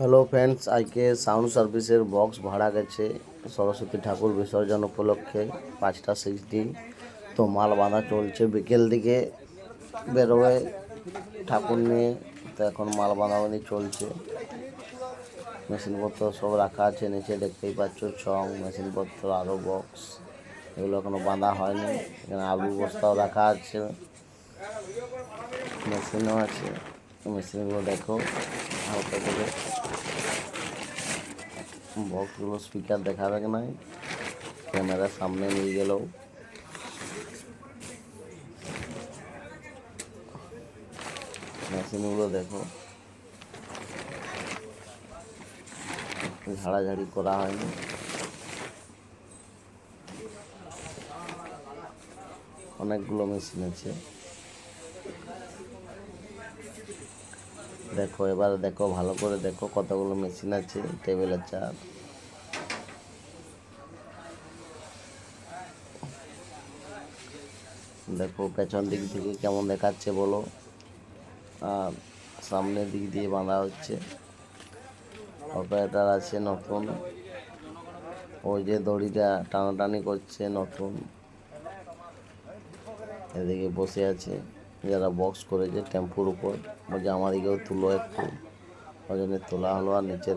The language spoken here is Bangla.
হ্যালো ফ্রেন্ডস আজকে সাউন্ড সার্ভিসের বক্স ভাড়া গেছে সরস্বতী ঠাকুর বিসর্জন উপলক্ষে পাঁচটা সিক্সটি তো মাল বাঁধা চলছে বিকেল দিকে বেরোবে ঠাকুর নিয়ে। তো এখন মাল বাঁধাবাঁধি চলছে। মেশিনপত্র সব রাখা আছে, নিচে দেখতেই পাচ্ছ ছং মেশিনপত্র আরও বক্স এগুলো এখনও বাঁধা হয়নি। এখানে আলু বস্তাও রাখা আছে। মেশিনও আছে। মেশিনগুলো দেখো, হালকা করে। বক্সগুলো স্পিকার দেখাবে নাই? ক্যামেরার সামনে নিয়ে গেলেও। মেশিনগুলো দেখো। ঝাড়াঝাড়ি করা হয়নি। অনেকগুলো মেশিন আছে। দেখো, এবার দেখো, ভালো করে দেখো কতগুলো মেশিন আছে টেবিলের চার দেখো, পেছন দিক থেকে কেমন দেখাচ্ছে বলো। আর সামনের দিক দিয়ে বাঁধা হচ্ছে। অপারেটার আছে নতুন। ওই যে দড়িটা টানাটানি করছে নতুন। এদিকে বসে আছে। যারা বক্স করেছে টেম্পুর উপর। বলছে, আমাদেরকেও তুলো একটু। ওই জন্য তোলা হলো আর নিচে